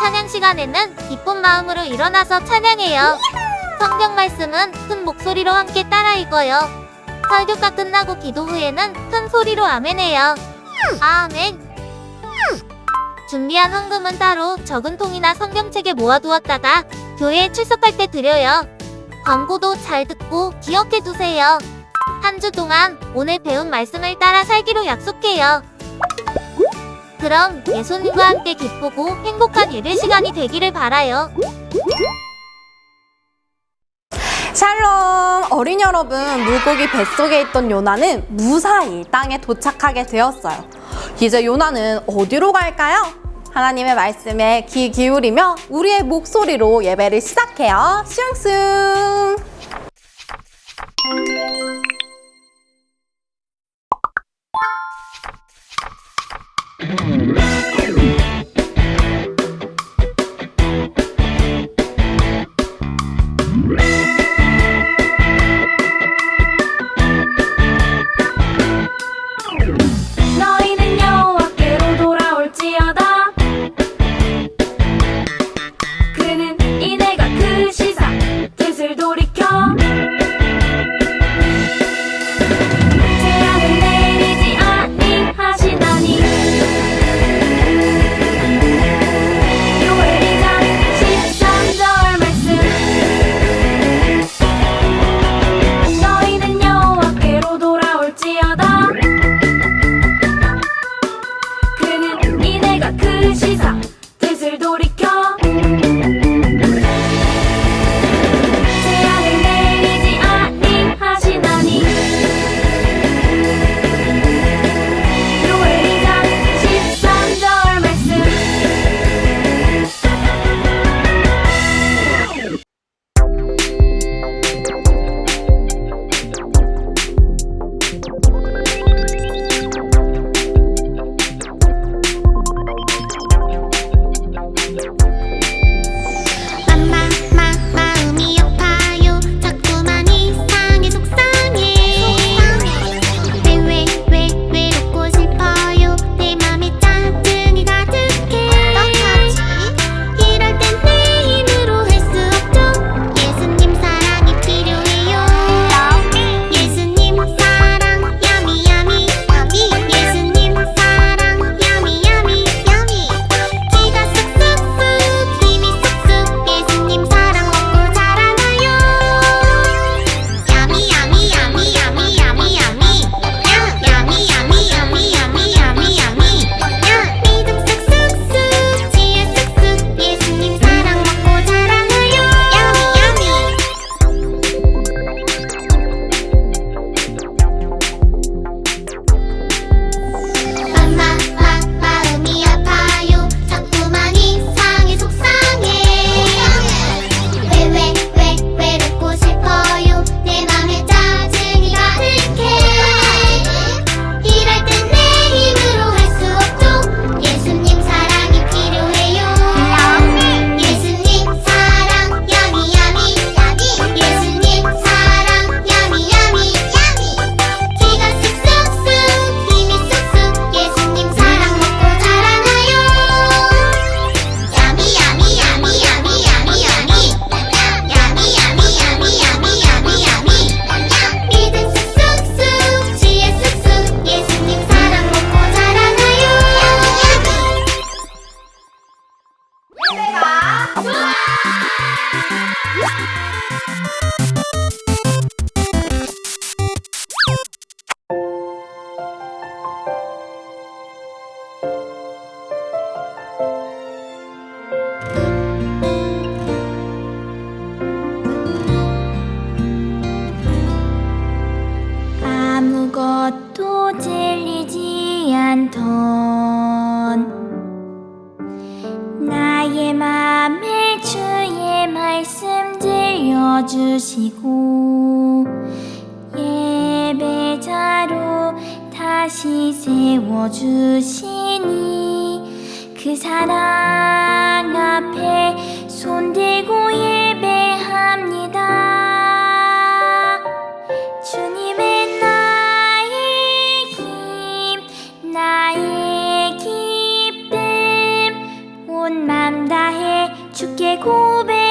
찬양 시간에는 기쁜 마음으로 일어나서 찬양해요. 성경 말씀은 큰 목소리로 함께 따라 읽어요. 설교가 끝나고 기도 후에는 큰 소리로 아멘해요. 아멘. 준비한 헌금은 따로 적은 통이나 성경책에 모아두었다가 교회에 출석할 때 드려요. 광고도 잘 듣고 기억해 두세요. 한 주 동안 오늘 배운 말씀을 따라 살기로 약속해요. 그럼 예수님과 함께 기쁘고 행복한 예배 시간이 되기를 바라요. 샬롬! 어린 여러분, 물고기 뱃속에 있던 요나는 무사히 땅에 도착하게 되었어요. 이제 요나는 어디로 갈까요? 하나님의 말씀에 귀 기울이며 우리의 목소리로 예배를 시작해요. 슝슝! 것도 질리지 않던 나의 맘에 주의 말씀 들려 세워주시고 예배자로 다시 세워주시니 그 사랑 앞에 손들고 예배합니다 주께 고백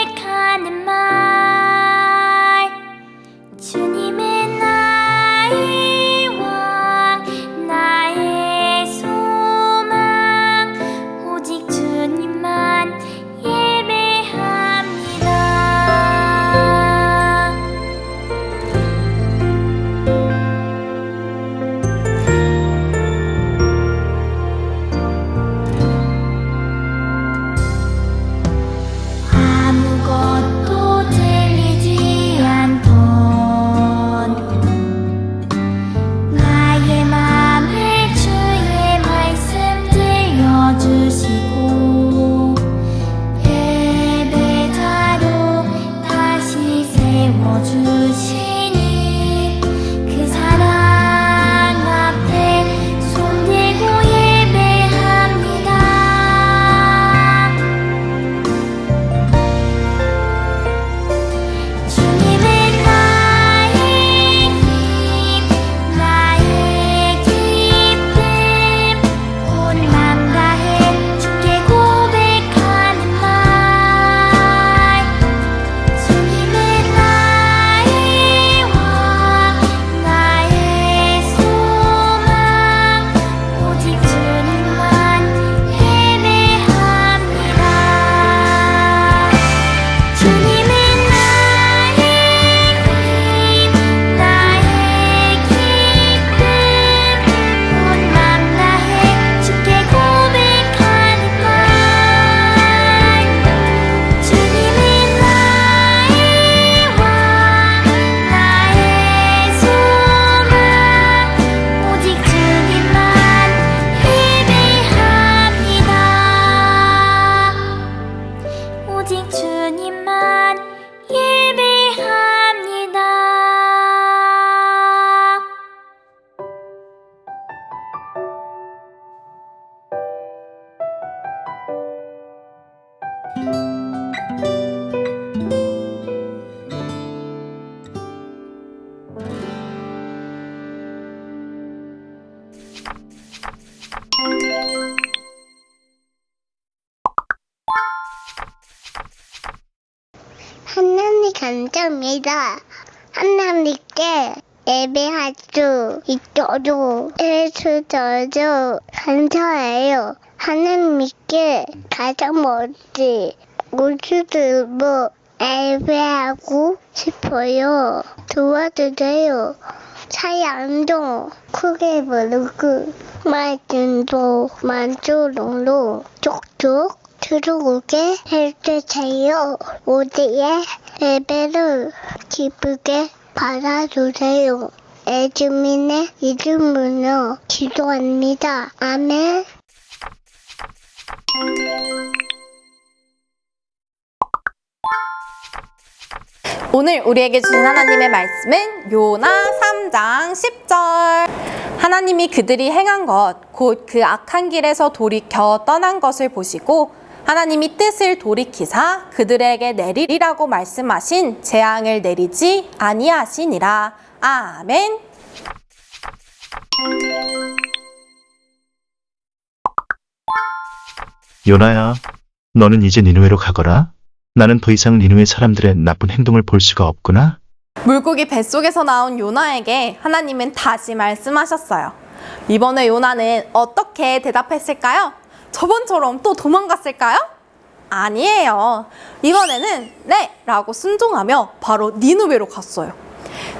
하나님 감사합니다. 하나님께 예배할 수 있도록 해주셔서 감사해요. 하나님께 가장 먼저 우주들로 예배하고 싶어요. 도와주세요. 사양도 크게 부르고 말씀도 만조롱로 쪽쪽 들어오게 해주세요. 우리의 예배를 기쁘게 받아주세요. 예주민의 이름으로 기도합니다. 아멘. 오늘 우리에게 주신 하나님의 말씀은 요나 3장 10절. 하나님이 그들이 행한 것, 곧 그 악한 길에서 돌이켜 떠난 것을 보시고 하나님이 뜻을 돌이키사 그들에게 내리리라고 말씀하신 재앙을 내리지 아니하시니라. 아멘. 요나야, 너는 이제 니누에로 가거라. 나는 더 이상 니누의 사람들의 나쁜 행동을 볼 수가 없구나. 물고기 뱃속에서 나온 요나에게 하나님은 다시 말씀하셨어요. 이번에 요나는 어떻게 대답했을까요? 저번처럼 또 도망갔을까요? 아니에요. 이번에는 네! 라고 순종하며 바로 니누웨로 갔어요.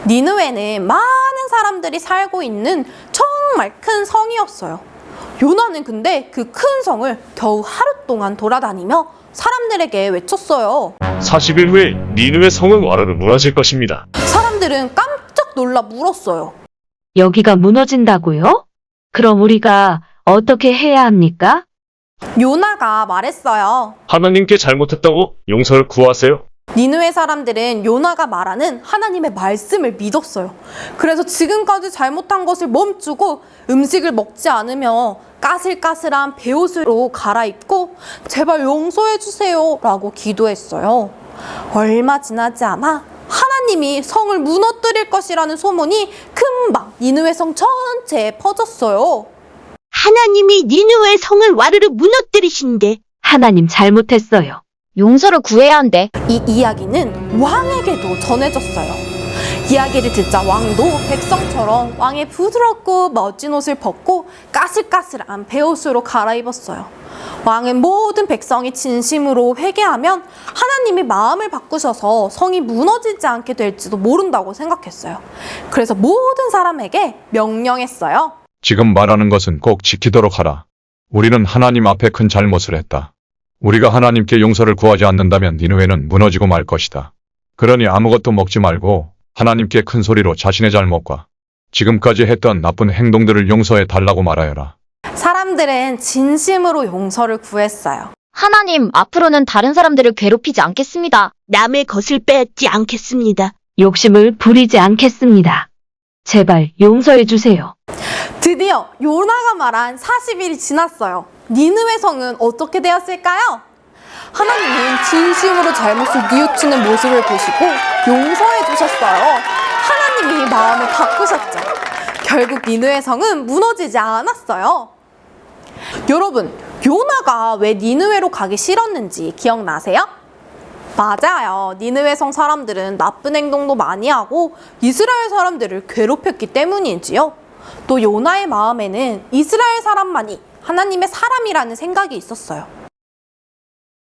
니누웨는 많은 사람들이 살고 있는 정말 큰 성이었어요. 요나는 근데 그 큰 성을 겨우 하루 동안 돌아다니며 사람들에게 외쳤어요. 40일 후에 니누의 성은 와르르 무너질 것입니다. 사람들은 깜짝 놀라 물었어요. 여기가 무너진다고요? 그럼 우리가 어떻게 해야 합니까? 요나가 말했어요. 하나님께 잘못했다고 용서를 구하세요. 니누의 사람들은 요나가 말하는 하나님의 말씀을 믿었어요. 그래서 지금까지 잘못한 것을 멈추고 음식을 먹지 않으며 까슬까슬한 베옷으로 갈아입고 제발 용서해 주세요 라고 기도했어요. 얼마 지나지 않아 하나님이 성을 무너뜨릴 것이라는 소문이 금방 니누의 성 전체에 퍼졌어요. 하나님이 니누의 성을 와르르 무너뜨리신데 하나님 잘못했어요. 용서를 구해야 한대. 이 이야기는 왕에게도 전해졌어요. 이야기를 듣자 왕도 백성처럼 왕의 부드럽고 멋진 옷을 벗고 까슬까슬한 베옷으로 갈아입었어요. 왕은 모든 백성이 진심으로 회개하면 하나님이 마음을 바꾸셔서 성이 무너지지 않게 될지도 모른다고 생각했어요. 그래서 모든 사람에게 명령했어요. 지금 말하는 것은 꼭 지키도록 하라. 우리는 하나님 앞에 큰 잘못을 했다. 우리가 하나님께 용서를 구하지 않는다면 니누에는 무너지고 말 것이다. 그러니 아무것도 먹지 말고 하나님께 큰 소리로 자신의 잘못과 지금까지 했던 나쁜 행동들을 용서해 달라고 말하여라. 사람들은 진심으로 용서를 구했어요. 하나님, 앞으로는 다른 사람들을 괴롭히지 않겠습니다. 남의 것을 빼앗지 않겠습니다. 욕심을 부리지 않겠습니다. 제발 용서해 주세요. 드디어 요나가 말한 40일이 지났어요. 니느웨 성은 어떻게 되었을까요? 하나님은 진심으로 잘못을 뉘우치는 모습을 보시고 용서해 주셨어요. 하나님이 마음을 바꾸셨죠. 결국 니느웨 성은 무너지지 않았어요. 여러분, 요나가 왜 니느웨로 가기 싫었는지 기억나세요? 맞아요. 니느웨 성 사람들은 나쁜 행동도 많이 하고 이스라엘 사람들을 괴롭혔기 때문이지요. 또 요나의 마음에는 이스라엘 사람만이 하나님의 사람이라는 생각이 있었어요.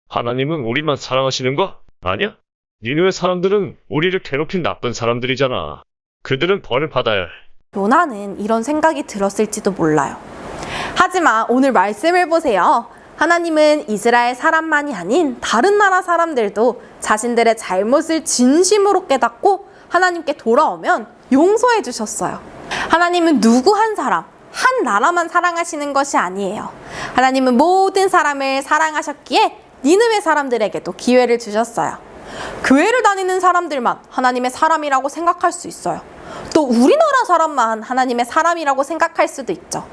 하나님은 우리만 사랑하시는 거 아니야? 니누의 사람들은 우리를 괴롭힌 나쁜 사람들이잖아. 그들은 벌을 받아야 해. 요나는 이런 생각이 들었을지도 몰라요. 하지만 오늘 말씀을 보세요. 하나님은 이스라엘 사람만이 아닌 다른 나라 사람들도 자신들의 잘못을 진심으로 깨닫고 하나님께 돌아오면 용서해 주셨어요. 하나님은 누구 한 사람, 한 나라만 사랑하시는 것이 아니에요. 하나님은 모든 사람을 사랑하셨기에 니느웨 사람들에게도 기회를 주셨어요. 교회를 다니는 사람들만 하나님의 사람이라고 생각할 수 있어요. 또 우리나라 사람만 하나님의 사람이라고 생각할 수도 있죠.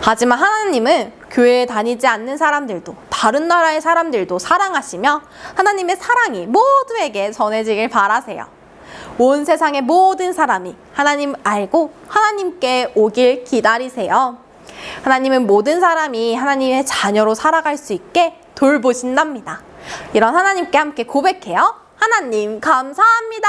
하지만 하나님은 교회에 다니지 않는 사람들도 다른 나라의 사람들도 사랑하시며 하나님의 사랑이 모두에게 전해지길 바라세요. 온 세상의 모든 사람이 하나님 알고 하나님께 오길 기다리세요. 하나님은 모든 사람이 하나님의 자녀로 살아갈 수 있게 돌보신답니다. 이런 하나님께 함께 고백해요. 하나님, 감사합니다.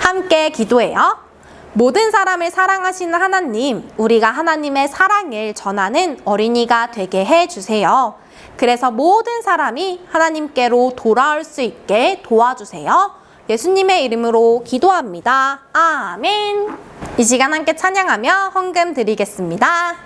함께 기도해요. 모든 사람을 사랑하시는 하나님, 우리가 하나님의 사랑을 전하는 어린이가 되게 해 주세요. 그래서 모든 사람이 하나님께로 돌아올 수 있게 도와주세요. 예수님의 이름으로 기도합니다. 아멘. 이 시간 함께 찬양하며 헌금 드리겠습니다.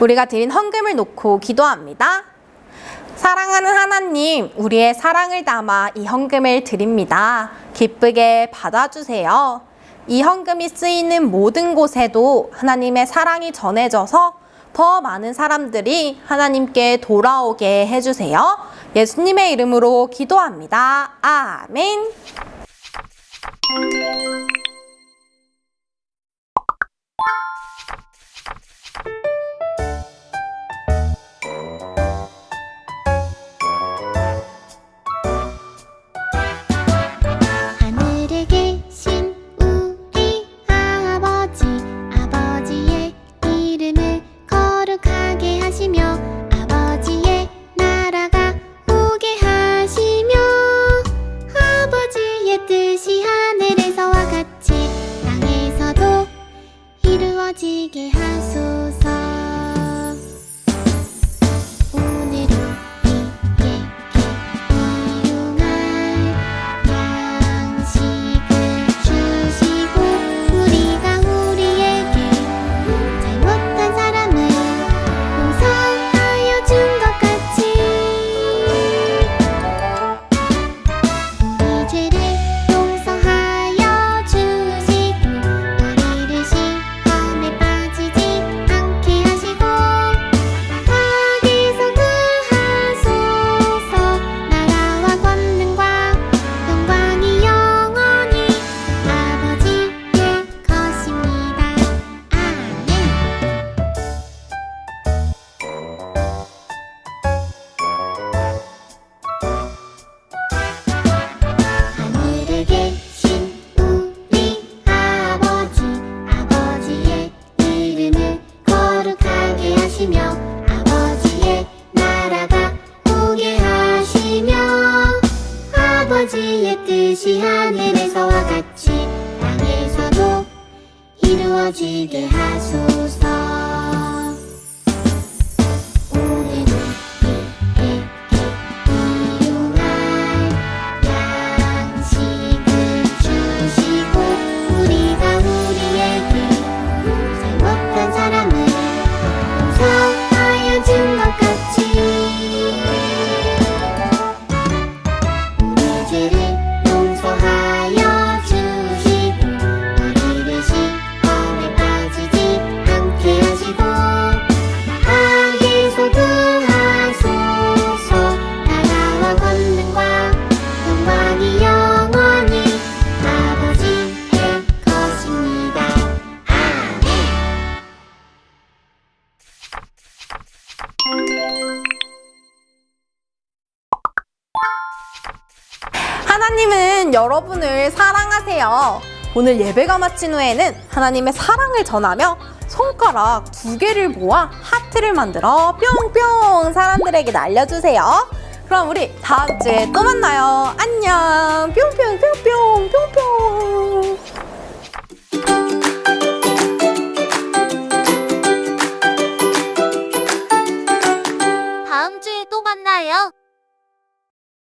우리가 드린 헌금을 놓고 기도합니다. 사랑하는 하나님, 우리의 사랑을 담아 이 헌금을 드립니다. 기쁘게 받아주세요. 이 헌금이 쓰이는 모든 곳에도 하나님의 사랑이 전해져서 더 많은 사람들이 하나님께 돌아오게 해주세요. 예수님의 이름으로 기도합니다. 아멘. 하나님은 여러분을 사랑하세요. 오늘 예배가 마친 후에는 하나님의 사랑을 전하며 손가락 두 개를 모아 하트를 만들어 뿅뿅 사람들에게 날려주세요. 그럼 우리 다음 주에 또 만나요. 안녕. 뿅뿅뿅뿅.